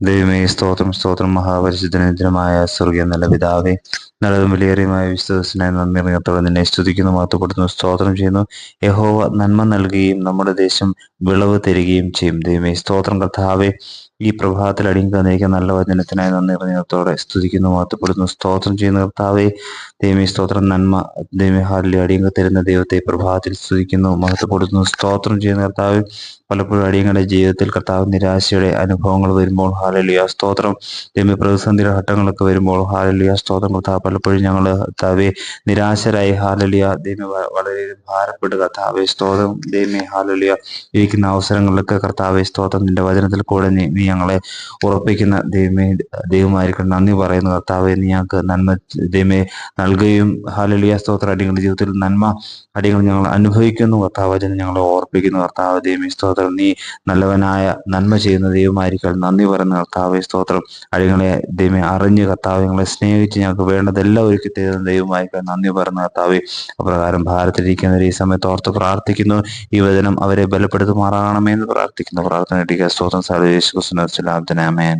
ദൈവമേ സ്തോത്രം സ്തോത്രം. മഹാപരിശുദ്ധനേന്ദ്രമായ സ്വർഗീയ നല്ല പിതാവേ നല്ലതും വിലയേറിയമായ വിശ്വസനായ നന്ദി നിറഞ്ഞത്തോടെ നിന്നെ സ്തുതിക്കുന്നു മാത്തപ്പെടുന്നു സ്തോത്രം ചെയ്യുന്നു. യഹോവ നന്മ നൽകുകയും നമ്മുടെ ദേശം വിളവ് തരികയും ചെയ്യും. ദൈവമേ സ്തോത്രം കർത്താവേ ഈ പ്രഭാതത്തിൽ അടിങ്ങി തന്നിരിക്കുന്ന നല്ല വചനത്തിനായി നന്ദി നിറഞ്ഞത്തോടെ സ്തുതിക്കുന്നു മാത്തപ്പെടുന്നു സ്തോത്രം ചെയ്യുന്ന കർത്താവേ. ദൈവമേ സ്തോത്രം നന്മ ദൈവമേ ഹാലിൽ അടിയങ്ക തരുന്ന ദൈവത്തെ പ്രഭാതത്തിൽ സ്തുതിക്കുന്നു മഹത്വപ്പെടുത്തുന്നു സ്തോത്രം ചെയ്യുന്ന കർത്താവ്. പലപ്പോഴും അടിയങ്ങളുടെ ജീവിതത്തിൽ കർത്താവ് നിരാശയുടെ അനുഭവങ്ങൾ വരുമ്പോൾ ഹാലലിയ. സ്തോത്രം. ദൈവമേ പ്രതിസന്ധിയുടെ ഘട്ടങ്ങളൊക്കെ വരുമ്പോൾ ഹാലലിയ സ്തോത്രം. കർത്താവ് പലപ്പോഴും ഞങ്ങൾ കർത്താവെ നിരാശരായി ഹാലലിയ. ദൈവം വളരെ ഭാരപ്പെട്ട് കർത്താവെ സ്തോത്രം. ദൈവമേ ഹാലലിയ. ഇരിക്കുന്ന അവസരങ്ങളിലൊക്കെ കർത്താവെ സ്തോത്രം. നിന്റെ വചനത്തിൽ കൂടെ നീ ഞങ്ങളെ ഉറപ്പിക്കുന്ന ദൈവമേ ദൈവമായിരിക്കും നന്ദി പറയുന്നു കർത്താവെ. നീ ഞങ്ങൾക്ക് നന്മ ദൈവമേ നൽകുകയും ഹാലലിയ സ്തോത്രം. അടിയങ്ങളുടെ ജീവിതത്തിൽ നന്മ അടിയങ്ങൾ ഞങ്ങൾ അനുഭവിക്കുന്നു. കർത്താവ് വചനം ഞങ്ങളെ ഓർപ്പിക്കുന്നു. കർത്താവ് ദൈവമേ സ്തോത്രം. നീ നല്ലവനായ നന്മ ചെയ്യുന്ന ദൈവമായിരിക്കും നന്ദി പറയുന്ന കർത്താവെ സ്തോത്രം. അടികളെ ദൈവം അറിഞ്ഞ് കർത്താവ് ഞങ്ങളെ സ്നേഹിച്ച് ഞങ്ങൾക്ക് വേണ്ടതെല്ലാം ഒരുക്കി തരുന്ന ദൈവമായി നന്ദി പറഞ്ഞ കർത്താവെ. അപ്രകാരം ഭാരത്തിലിരിക്കുന്നവർ ഈ സമയത്ത് ഓർത്ത് പ്രാർത്ഥിക്കുന്നു. ഈ വചനം അവരെ ബലപ്പെടുത്തുമാറാകണമെന്ന് പ്രാർത്ഥിക്കുന്നു. പ്രാർത്ഥന സ്തോത്രം യേശു ക്രിസ്തുവിനെ അമേൻ